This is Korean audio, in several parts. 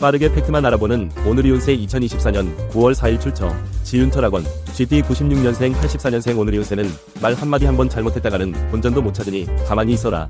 빠르게 팩트만 알아보는 오늘이 운세 2024년 9월 4일 출처. 지윤철학원 GT 96년생 84년생 오늘이 운세는 말 한마디 한번 잘못했다가는 본전도 못 찾으니 가만히 있어라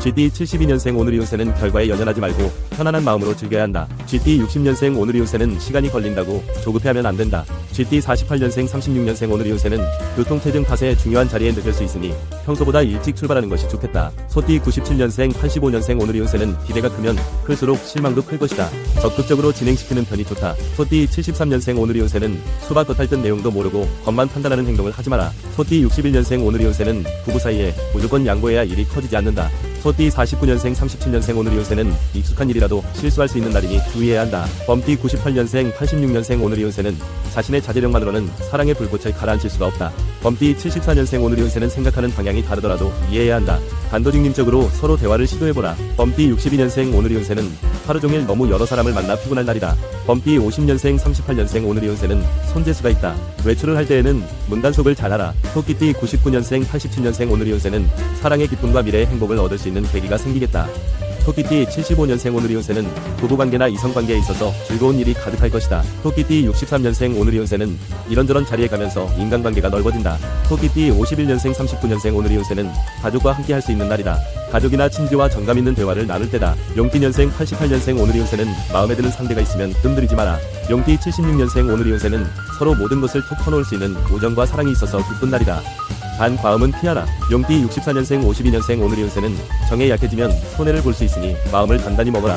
GT 72년생 오늘이 운세는 결과에 연연하지 말고 편안한 마음으로 즐겨야 한다. GT 60년생 오늘이 운세는 시간이 걸린다고 조급해하면 안 된다. GT 48년생 36년생 오늘이 운세는 교통체증 탓에 중요한 자리에 늦을 수 있으니 평소보다 일찍 출발하는 것이 좋겠다. 소띠 97년생 85년생 오늘이 운세는 기대가 크면 클수록 실망도 클 것이다. 적극적으로 진행시키는 편이 좋다. 소띠 73년생 오늘이 운세는 수박 겉할 듯 내용도 모르고 겉만 판단하는 행동을 하지 마라. 소띠 61년생 오늘이 운세는 부부 사이에 무조건 양보해야 일이 커지지 않는다. 소띠 49년생 37년생 오늘 이 운세는 익숙한 일이라도 실수할 수 있는 날이니 주의해야 한다. 범띠 98년생 86년생 오늘 이 운세는 자신의 자제력만으로는 사랑의 불꽃을 가라앉힐 수가 없다. 범띠 74년생 오늘 이 운세는 생각하는 방향이 다르더라도 이해해야 한다. 단도직입적으로 서로 대화를 시도해보라. 범띠 62년생 오늘 이 운세는 하루 종일 너무 여러 사람을 만나 피곤할 날이다. 범띠 50년생 38년생 오늘 이 운세는 손재수가 있다. 외출을 할 때에는 문단속을 잘하라. 토끼띠 99년생 87년생 오늘 이 운세는 사랑의 기쁨과 미래의 행복을 얻을 수 있는 계기가 생기겠다. 토끼띠 75년생 오늘이 운세는 부부관계나 이성관계에 있어서 즐거운 일이 가득할 것이다. 토끼띠 63년생 오늘이 운세는 이런저런 자리에 가면서 인간관계가 넓어진다. 토끼띠 51년생 39년생 오늘이 운세는 가족과 함께 할 수 있는 날이다. 가족이나 친지와 정감 있는 대화를 나눌 때다. 용띠년생 88년생 오늘이 운세는 마음에 드는 상대가 있으면 뜸들이지 마라. 용띠 76년생 오늘이 운세는 서로 모든 것을 톡 터놓을 수 있는 우정과 사랑이 있어서 기쁜 날이다. 단 과음은 피하라. 용띠 64년생 52년생 오늘이 운세는 정에 약해지면 손해를 볼 수 있으니 마음을 단단히 먹어라.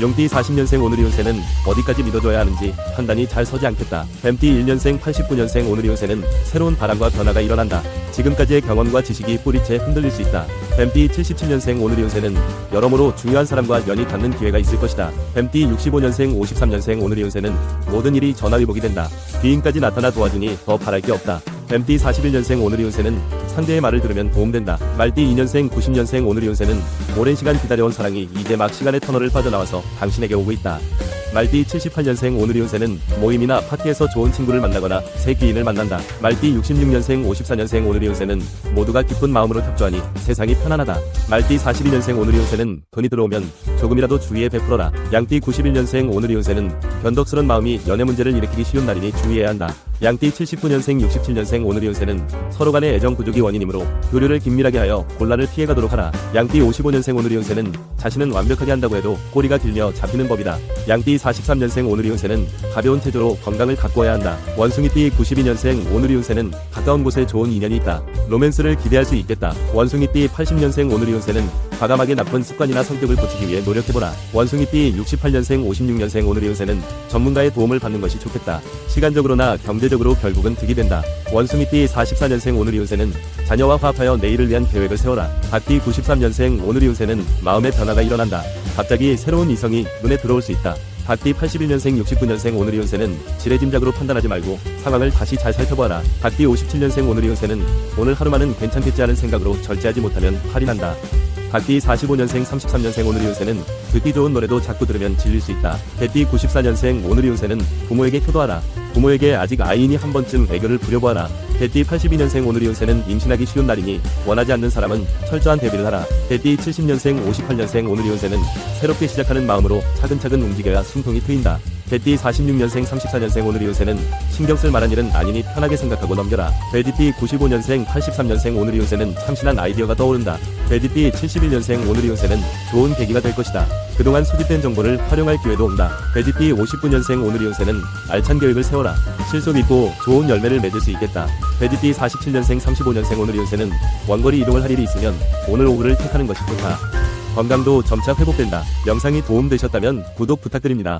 용띠 40년생 오늘이 운세는 어디까지 믿어줘야 하는지 판단이 잘 서지 않겠다. 뱀띠 1년생 89년생 오늘이 운세는 새로운 바람과 변화가 일어난다. 지금까지의 경험과 지식이 뿌리채 흔들릴 수 있다. 뱀띠 77년생 오늘이 운세는 여러모로 중요한 사람과 연이 닿는 기회가 있을 것이다. 뱀띠 65년생 53년생 오늘이 운세는 모든 일이 전화위복이 된다. 귀인까지 나타나 도와주니 더 바랄 게 없다. 뱀띠 41년생 오늘이 운세는 상대의 말을 들으면 도움된다. 말띠 2년생 90년생 오늘이 운세는 오랜 시간 기다려온 사랑이 이제 막 시간의 터널을 빠져나와서 당신에게 오고 있다. 말띠 78년생 오늘이 운세는 모임이나 파티에서 좋은 친구를 만나거나 새 귀인을 만난다. 말띠 66년생 54년생 오늘이 운세는 모두가 기쁜 마음으로 협조하니 세상이 편안하다. 말띠 42년생 오늘이 운세는 돈이 들어오면 조금이라도 주의에 베풀어라. 양띠 91년생 오늘 이 운세는 변덕스런 마음이 연애 문제를 일으키기 쉬운 날이니 주의해야 한다. 양띠 79년생 67년생 오늘 이 운세는 서로 간의 애정 부족이 원인이므로 교류를 긴밀하게 하여 곤란을 피해가도록 하라. 양띠 55년생 오늘 이 운세는 자신은 완벽하게 한다고 해도 꼬리가 길며 잡히는 법이다. 양띠 43년생 오늘 이 운세는 가벼운 태도로 건강을 가꾸어야 한다. 원숭이띠 92년생 오늘 이 운세는 가까운 곳에 좋은 인연이 있다. 로맨스를 기대할 수 있겠다. 원숭이띠 80년생 오늘 이 운세는 과감하게 나쁜 습관이나 성격을 고치기 위해 노력해보라. 원숭이띠 68년생 56년생 오늘이 운세는 전문가의 도움을 받는 것이 좋겠다. 시간적으로나 경제적으로 결국은 득이 된다. 원숭이띠 44년생 오늘이 운세는 자녀와 화합하여 내일을 위한 계획을 세워라. 닭띠 93년생 오늘이 운세는 마음의 변화가 일어난다. 갑자기 새로운 이성이 눈에 들어올 수 있다. 닭띠 81년생 69년생 오늘이 운세는 지레짐작으로 판단하지 말고 상황을 다시 잘 살펴보아라. 닭띠 57년생 오늘이 운세는 오늘 하루만은 괜찮겠지 하는 생각으로 절제하지 못하면 탈이 난다. 닭띠 45년생 33년생 오늘 이 운세는 듣기 좋은 노래도 자꾸 들으면 질릴 수 있다. 개띠 94년생 오늘 이 운세는 부모에게 효도하라. 부모에게 아직 아이니 한 번쯤 애교를 부려보아라. 개띠 82년생 오늘 이 운세는 임신하기 쉬운 날이니 원하지 않는 사람은 철저한 대비를 하라. 개띠 70년생 58년생 오늘 이 운세는 새롭게 시작하는 마음으로 차근차근 움직여야 숨통이 트인다. 개띠 46년생 34년생 오늘이 운세는 신경 쓸 만한 일은 아니니 편하게 생각하고 넘겨라. 돼지띠 95년생 83년생 오늘이 운세는 참신한 아이디어가 떠오른다. 돼지띠 71년생 오늘이 운세는 좋은 계기가 될 것이다. 그동안 수집된 정보를 활용할 기회도 온다. 돼지띠 59년생 오늘이 운세는 알찬 계획을 세워라. 실속 있고 좋은 열매를 맺을 수 있겠다. 돼지띠 47년생 35년생 오늘이 운세는 원거리 이동을 할 일이 있으면 오늘 오후를 택하는 것이 좋다. 건강도 점차 회복된다. 영상이 도움되셨다면 구독 부탁드립니다.